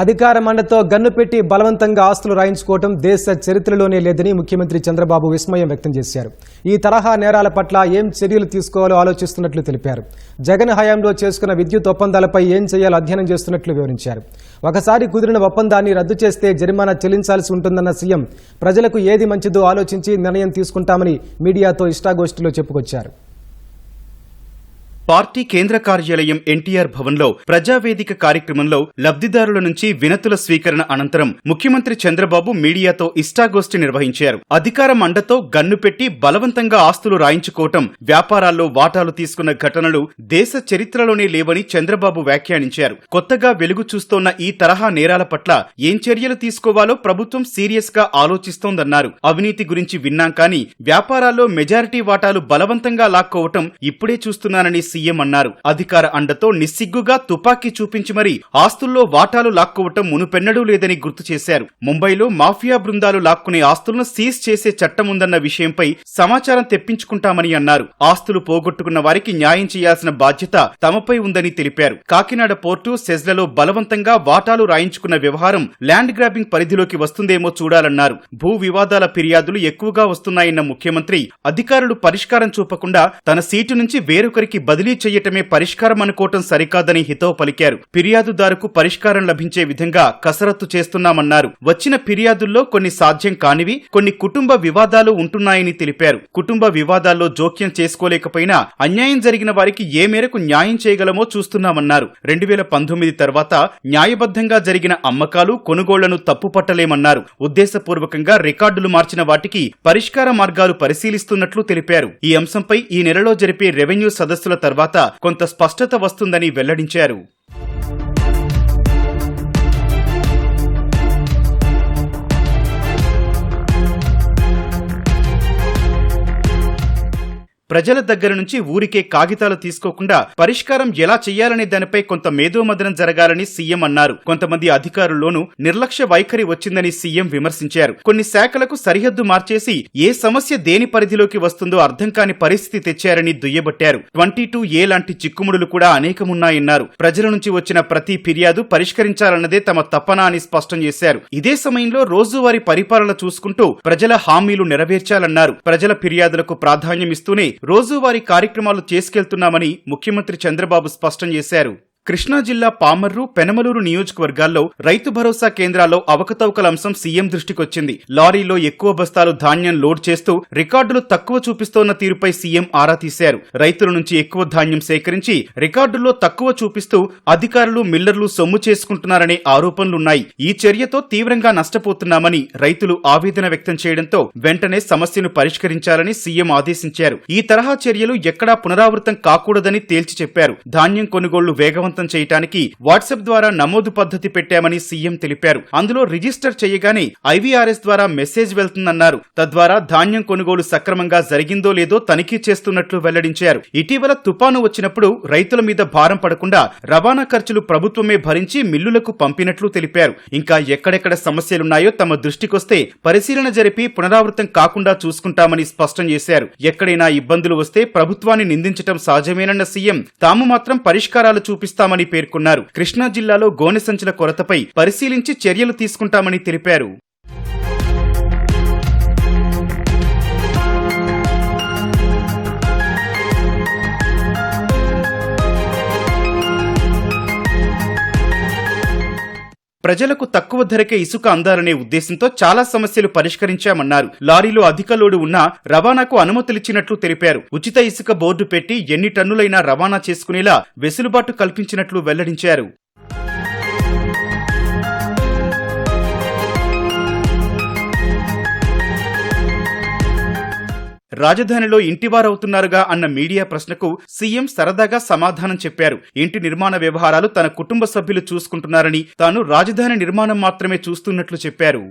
అధికార మండతో గన్ను పెట్టి బలవంతంగా ఆస్తులు రాయించుకోవటం దేశ చరిత్రలోనే లేదని ముఖ్యమంత్రి చంద్రబాబు విస్మయం వ్యక్తం చేశారు. ఈ తరహా నేరాల పట్ల ఏం చర్యలు తీసుకోవాలో ఆలోచిస్తున్నట్లు తెలిపారు. జగన్ హయాంలో చేసుకున్న విద్యుత్ ఒప్పందాలపై ఏం చేయాలో అధ్యయనం చేస్తున్నట్లు వివరించారు. ఒకసారి కుదిరిన ఒప్పందాన్ని రద్దు చేస్తే జరిమానా చెల్లించాల్సి ఉంటుందన్న సీఎం ప్రజలకు ఏది మంచిదో ఆలోచించి నిర్ణయం తీసుకుంటామని మీడియాతో ఇష్టాగోష్ఠిలో చెప్పుకొచ్చారు. పార్టీ కేంద్ర కార్యాలయం ఎన్టీఆర్ భవన్లో ప్రజావేదిక కార్యక్రమంలో లబ్ధిదారుల నుంచి వినతుల స్వీకరణ అనంతరం ముఖ్యమంత్రి చంద్రబాబు మీడియాతో ఇష్టాగోష్ఠి నిర్వహించారు. అధికార మండతో గన్ను పెట్టి బలవంతంగా ఆస్తులు రాయించుకోవటం వ్యాపారాల్లో వాటాలు తీసుకున్న ఘటనలు దేశ చరిత్రలోనే లేవని చంద్రబాబు వ్యాఖ్యానించారు. కొత్తగా వెలుగు చూస్తోన్న ఈ తరహా నేరాల పట్ల ఏం చర్యలు తీసుకోవాలో ప్రభుత్వం సీరియస్గా ఆలోచిస్తోందన్నారు. అవినీతి గురించి విన్నాం కానీ వ్యాపారాల్లో మెజారిటీ వాటాలు బలవంతంగా లాక్కోవటం ఇప్పుడే చూస్తున్నానని సీఎం అన్నారు. అధికార అండతో నిస్సిగ్గుగా తుపాకీ చూపించి మరీ ఆస్తుల్లో వాటాలు లాక్కోవటం మునుపెన్నడూ లేదని గుర్తు చేశారు. ముంబైలో మాఫియా బృందాలు లాక్కునే ఆస్తులను సీజ్ చేసే చట్టం ఉందన్న విషయంపై సమాచారం తెప్పించుకుంటామని అన్నారు. ఆస్తులు పోగొట్టుకున్న వారికి న్యాయం చేయాల్సిన బాధ్యత తమపై ఉందని తెలిపారు. కాకినాడ పోర్టు సెజ్లలో బలవంతంగా వాటాలు రాయించుకున్న వ్యవహారం ల్యాండ్ గ్రాబింగ్ పరిధిలోకి వస్తుందేమో చూడాలన్నారు. భూ వివాదాల ఫిర్యాదులు ఎక్కువగా వస్తున్నాయన్న ముఖ్యమంత్రి అధికారులు పరిష్కారం చూపకుండా తన సీటు నుంచి వేరొకరికి బదిలీ చేయటమే పరిష్కారం అనుకోవటం సరికాదని హితవు పలికారు. ఫిర్యాదుదారుకు పరిష్కారం లభించే విధంగా కసరత్తు చేస్తున్నామన్నారు. వచ్చిన ఫిర్యాదుల్లో కొన్ని సాధ్యం కానివి కొన్ని కుటుంబ వివాదాలు ఉంటున్నాయని తెలిపారు. కుటుంబ వివాదాల్లో జోక్యం చేసుకోలేకపోయినా అన్యాయం జరిగిన వారికి ఏ మేరకు న్యాయం చేయగలమో చూస్తున్నామన్నారు. రెండు వేల పంతొమ్మిది తర్వాత న్యాయబద్ధంగా జరిగిన అమ్మకాలు కొనుగోళ్ళను తప్పుపట్టలేమన్నారు. ఉద్దేశపూర్వకంగా రికార్డులు మార్చిన వాటికి పరిష్కార మార్గాలు పరిశీలిస్తున్నట్లు తెలిపారు. ఈ అంశంపై ఈ నెలలో జరిపే రెవెన్యూ సదస్సుల తర్వాత కొంత స్పష్టత వస్తుందని వెల్లడించారు. ప్రజల దగ్గర నుంచి ఊరికే కాగితాలు తీసుకోకుండా పరిష్కారం ఎలా చేయాలనే దానిపై కొంత మేధోమదనం జరగాలని సీఎం అన్నారు. కొంతమంది అధికారుల్లోనూ నిర్లక్ష్య వైఖరి వచ్చిందని సీఎం విమర్శించారు. కొన్ని శాఖలకు సరిహద్దు మార్చేసి ఏ సమస్య దేని పరిధిలోకి వస్తుందో అర్థం కాని పరిస్థితి తెచ్చారని దుయ్యబట్టారు. ట్వంటీ టూ ఏ లాంటి చిక్కుముడులు కూడా అనేకమున్నాయన్నారు. ప్రజల నుంచి వచ్చిన ప్రతి ఫిర్యాదు పరిష్కరించాలన్నదే తమ తపన అని స్పష్టం చేశారు. ఇదే సమయంలో రోజువారీ పరిపాలన చూసుకుంటూ ప్రజల హామీలు నెరవేర్చాలన్నారు. ప్రజల ఫిర్యాదులకు ప్రాధాన్యమిస్తూనే రోజువారీ కార్యక్రమాలు చేసుకెళ్తున్నామని ముఖ్యమంత్రి చంద్రబాబు స్పష్టం చేశారు. కృష్ణా జిల్లా పామర్రు పెనమలూరు నియోజకవర్గాల్లో రైతు భరోసా కేంద్రాల్లో అవకతవకల అంశం సీఎం దృష్టికొచ్చింది. లారీలో ఎక్కువ బస్తాలు ధాన్యం లోడ్ చేస్తూ రికార్డులు తక్కువ చూపిస్తోన్న తీరుపై సీఎం ఆరా తీశారు. రైతుల నుంచి ఎక్కువ ధాన్యం సేకరించి రికార్డుల్లో తక్కువ చూపిస్తూ అధికారులు మిల్లర్లు సొమ్ము చేసుకుంటున్నారనే ఆరోపణలున్నాయి. ఈ చర్యతో తీవ్రంగా నష్టపోతున్నామని రైతులు ఆవేదన వ్యక్తం చేయడంతో వెంటనే సమస్యను పరిష్కరించాలని సీఎం ఆదేశించారు. ఈ తరహా చర్యలు ఎక్కడా పునరావృతం కాకూడదని తేల్చి చెప్పారు. ధాన్యం కొనుగోళ్ళు వేగవంతం చేయడానికి వాట్సాప్ ద్వారా నమోదు పద్ధతి పెట్టామని సీఎం తెలిపారు. అందులో రిజిస్టర్ చేయగానే ఐవీఆర్ఎస్ ద్వారా మెసేజ్ వెళ్తుందన్నారు. తద్వారా ధాన్యం కొనుగోలు సక్రమంగా జరిగిందో లేదో తనిఖీ చేస్తున్నట్లు వెల్లడించారు. ఇటీవల తుపాను వచ్చినప్పుడు రైతుల మీద భారం పడకుండా రవాణా ఖర్చులు ప్రభుత్వమే భరించి మిల్లులకు పంపినట్లు తెలిపారు. ఇంకా ఎక్కడెక్కడ సమస్యలున్నాయో తమ దృష్టికొస్తే పరిశీలన జరిపి పునరావృతం కాకుండా చూసుకుంటామని స్పష్టం చేశారు. ఎక్కడైనా ఇబ్బందులు వస్తే ప్రభుత్వాన్ని నిందించటం సహజమేనన్న సీఎం తాము మాత్రం పరిష్కారాలు పేర్కొన్నారు. కృష్ణా జిల్లాలో గోనె సంచుల కొరతపై పరిశీలించి చర్యలు తీసుకుంటామని తెలిపారు. ప్రజలకు తక్కువ ధరకే ఇసుక అందాలనే ఉద్దేశంతో చాలా సమస్యలు పరిష్కరించామన్నారు. లారీలో అధిక లోడు ఉన్నా రవాణాకు అనుమతులిచ్చినట్లు తెలిపారు. ఉచిత ఇసుక బోర్డు పెట్టి ఎన్ని టన్నులైనా రవాణా చేసుకునేలా వెసులుబాటు కల్పించినట్లు వెల్లడించారు. రాజధానిలో ఇంటివారవుతున్నారుగా అన్న మీడియా ప్రశ్నకు సీఎం సరదాగా సమాధానం చెప్పారు. ఇంటి నిర్మాణ వ్యవహారాలు తన కుటుంబ సభ్యులు చూసుకుంటున్నారని తాను రాజధాని నిర్మాణం మాత్రమే చూస్తున్నట్లు చెప్పారు.